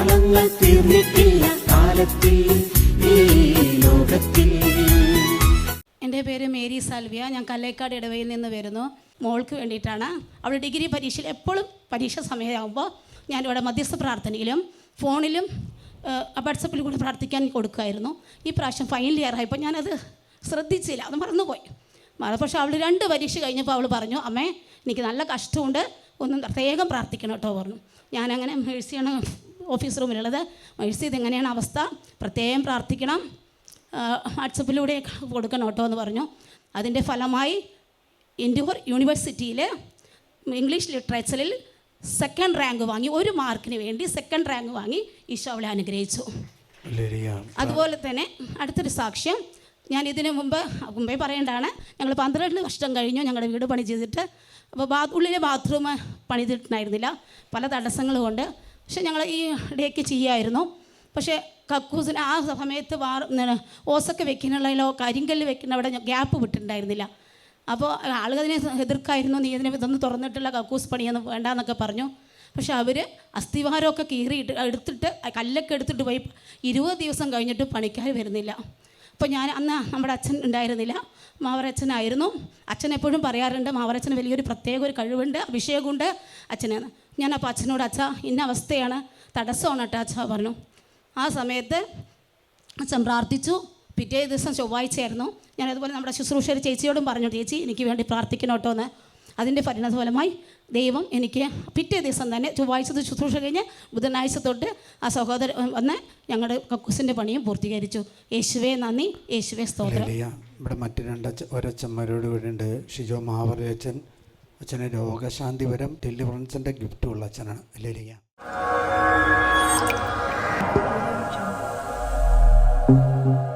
കാലങ്ങൾ തീർന്നിട്ടില്ല കാലത്തിൽ ലോകത്തിൽ. എന്റെ പേര് മേരി സാൽവിയ. ഞാൻ കല്ലേക്കാട് ഇടവയിൽ നിന്ന് വരുന്നു. മോൾക്ക് വേണ്ടിയിട്ടാണ്. അവൾ ഡിഗ്രി പരീക്ഷയിൽ എപ്പോഴും പരീക്ഷ സമയമാകുമ്പോൾ ഞാനിവിടെ മധ്യസ്ഥ പ്രാർത്ഥനയിലും ഫോണിലും വാട്സപ്പിൽ കൂടി പ്രാർത്ഥിക്കാൻ കൊടുക്കുമായിരുന്നു. ഈ പ്രാവശ്യം ഫൈനൽ ഇയർ ആയപ്പോൾ ഞാനത് ശ്രദ്ധിച്ചില്ല. അത് മറന്നുപോയി. മറ- പക്ഷേ അവൾ രണ്ട് പരീക്ഷ കഴിഞ്ഞപ്പോൾ അവൾ പറഞ്ഞു അമ്മേ എനിക്ക് നല്ല കഷ്ടമുണ്ട്. ഒന്നും പ്രത്യേകം പ്രാർത്ഥിക്കണം കേട്ടോ പറഞ്ഞു. ഞാനങ്ങനെ മേഴ്സിയാണ് ഓഫീസ് റൂമിലുള്ളത്. മേഴ്സി ഇതെങ്ങനെയാണ് അവസ്ഥ? പ്രത്യേകം പ്രാർത്ഥിക്കണം. വാട്സപ്പിലൂടെ കൊടുക്കണം കേട്ടോ എന്ന് പറഞ്ഞു. അതിന്റെ ഫലമായി ഇൻഡോർ യൂണിവേഴ്സിറ്റിയിൽ ഇംഗ്ലീഷ് ലിറ്ററേച്ചറിൽ സെക്കൻഡ് റാങ്ക് വാങ്ങി ഒരു മാർക്കിന് വേണ്ടി സെക്കൻഡ് റാങ്ക് വാങ്ങി ഈശോ അവളെ അനുഗ്രഹിച്ചു. അതുപോലെ തന്നെ അടുത്തൊരു സാക്ഷ്യം ഞാൻ ഇതിനു മുമ്പ് മുമ്പേ പറയേണ്ടതാണ് ഞങ്ങൾ പന്ത്രണ്ട് വർഷം കഴിഞ്ഞു ഞങ്ങളുടെ വീട് പണി ചെയ്തിട്ട് അപ്പോൾ ബാ ഉള്ളിലെ ബാത്റൂം പണിതിട്ടുണ്ടായിരുന്നില്ല. പല തടസ്സങ്ങൾ കൊണ്ട് പക്ഷെ ഞങ്ങൾ ഈ ഇടയ്ക്ക് ചെയ്യായിരുന്നു. പക്ഷേ കക്കൂസിന് ആ സമയത്ത് വാർ ഓസൊക്കെ വെക്കാനുള്ളതിലോ കരിങ്കല്ല് വെക്കുന്ന അവിടെ ഗ്യാപ്പ് വിട്ടിട്ടുണ്ടായിരുന്നില്ല. അപ്പോൾ ആളുകൾ അതിനെ എതിർക്കായിരുന്നു. നീ ഇതിനെ ഇതൊന്ന് തുറന്നിട്ടുള്ള കക്കൂസ് പണിയൊന്നും വേണ്ടാന്നൊക്കെ പറഞ്ഞു. പക്ഷെ അവർ അസ്ഥിവാരമൊക്കെ കീറിയിട്ട് എടുത്തിട്ട് കല്ലൊക്കെ എടുത്തിട്ട് പോയി ഇരുപത് ദിവസം കഴിഞ്ഞിട്ട് പണിക്കാർ വരുന്നില്ല. അപ്പോൾ ഞാൻ അന്ന് നമ്മുടെ അച്ഛൻ ഉണ്ടായിരുന്നില്ല. മാവറച്ഛനായിരുന്നു അച്ഛൻ എപ്പോഴും പറയാറുണ്ട് മാവറച്ഛന് വലിയൊരു പ്രത്യേക ഒരു കഴിവുണ്ട് അഭിഷേകമുണ്ട് അച്ഛന്. ഞാൻ അപ്പോൾ അച്ഛനോട് അച്ഛ ഇന്ന അവസ്ഥയാണ്. തടസ്സമാണ് കേട്ടോ അച്ഛ പറഞ്ഞു. ആ സമയത്ത് അച്ഛൻ പ്രാർത്ഥിച്ചു. പിറ്റേ ദിവസം ചൊവ്വാഴ്ചയായിരുന്നു. ഞാൻ അതുപോലെ നമ്മുടെ ശുശ്രൂഷ ചേച്ചിയോടും പറഞ്ഞു ചേച്ചി എനിക്ക് വേണ്ടി പ്രാർത്ഥിക്കണം കേട്ടോ എന്ന്. അതിന്റെ പരിണതഫലമായി ദൈവം എനിക്ക് പിറ്റേ ദിവസം തന്നെ ചൊവ്വാഴ്ചത്തെ ശുശ്രൂഷ കഴിഞ്ഞ് ബുധനാഴ്ച തൊട്ട് ആ സഹോദരൻ വന്ന് ഞങ്ങളുടെ കക്കൂസിന്റെ പണിയും പൂർത്തീകരിച്ചു. യേശുവേ നന്ദി. യേശുവേ സ്തോത്രം. ഇവിടെ മറ്റു രണ്ട് ഒരച്ഛന്മാരോട് കൂടെ ഉണ്ട്. ഷിജോ അച്ഛൻ അച്ഛന് രോഗശാന്തി വരം ഡെലിവറൻസിന്റെ ഗിഫ്റ്റുള്ള അച്ഛനാണ് അല്ലേ Thank you.